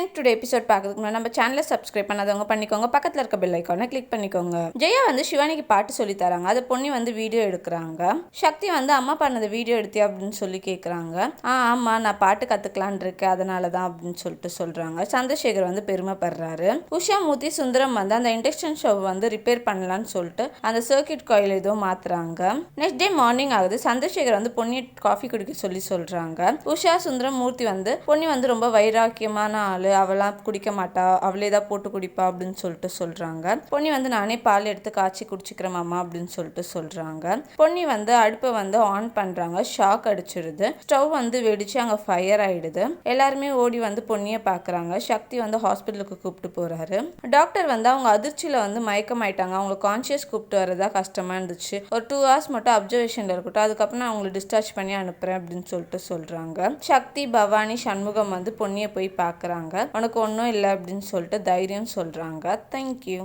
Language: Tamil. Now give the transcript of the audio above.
ஃப்ரெண்ட் டுடே எபிசோட் பார்க்கறதுக்கு முன்னாடி நம்ம சேனலை சப்ஸ்கிரைப் பண்ணாதவங்க பண்ணிக்கோங்க. பக்கத்தில் இருக்க பெல் ஐக்கானை கிளிக் பண்ணிக்கோங்க. ஜெயா வந்து சிவானிக்கு பாட்டு சொல்லி தராங்க. அதை பொண்ணி வந்து வீடியோ எடுக்கிறாங்க. சக்தி வந்து அம்மா பண்ணது வீடியோ எடுத்தியா அப்படின்னு சொல்லி கேட்குறாங்க ஆ ஆமாம் நான் பாட்டு கற்றுக்கலான் இருக்கேன். அதனால தான் அப்படின்னு சொல்லிட்டு சொல்கிறாங்க சந்திரசேகர் வந்து பெருமைப்படுறாரு. உஷா மூர்த்தி சுந்தரம் வந்து அந்த இண்டக்ஷன் ஷோ வந்து ரிப்பேர் பண்ணலான்னு சொல்லிட்டு அந்த சர்க்கியூட் காயில் ஏதோ மாத்துறாங்க. நெக்ஸ்ட் டே மார்னிங் ஆகுது. சந்திரசேகர் வந்து பொன்னியை காஃபி குடிக்க சொல்லி சொல்கிறாங்க உஷா சுந்தரம் மூர்த்தி வந்து பொன்னி வந்து ரொம்ப வைராக்கியமான ஆள். அவளாம் குடிக்க மாட்டா அவளே தான் போட்டு குடிப்பா அப்படின்னு சொல்லிட்டு சொல்கிறாங்க பொன்னி வந்து நானே பால் எடுத்து காய்ச்சி குடிச்சிக்கிறேன் மாமா அப்படின்னு சொல்லிட்டு சொல்கிறாங்க பொன்னி வந்து அடுப்பை வந்து ஆன் பண்ணுறாங்க ஷாக் அடிச்சிடுது ஸ்டவ் வந்து வெடிச்சு அங்கே ஃபயர் ஆயிடுது. எல்லாருமே ஓடி வந்து பொன்னியை பார்க்குறாங்க. சக்தி வந்து ஹாஸ்பிட்டலுக்கு கூப்பிட்டு போகிறாரு டாக்டர் வந்து அவங்க அதிர்ச்சியில் வந்து மயக்கமாயிட்டாங்க. அவங்க கான்சியஸ் கூப்பிட்டு வரதா கஷ்டமாக இருந்துச்சு. ஒரு டூ ஹவர்ஸ் மட்டும் அப்சர்வேஷனில் இருக்கட்டும். அதுக்கப்புறம் நான் அவங்களை டிஸ்சார்ஜ் பண்ணி அனுப்புகிறேன் அப்படின்னு சொல்லிட்டு சொல்கிறாங்க சக்தி பவானி சண்முகம் வந்து பொன்னியை போய் பார்க்குறாங்க. உனக்கு ஒன்றும் இல்லை அப்படின்னு சொல்லிட்டு தைரியம் சொல்கிறாங்க தேங்க்யூ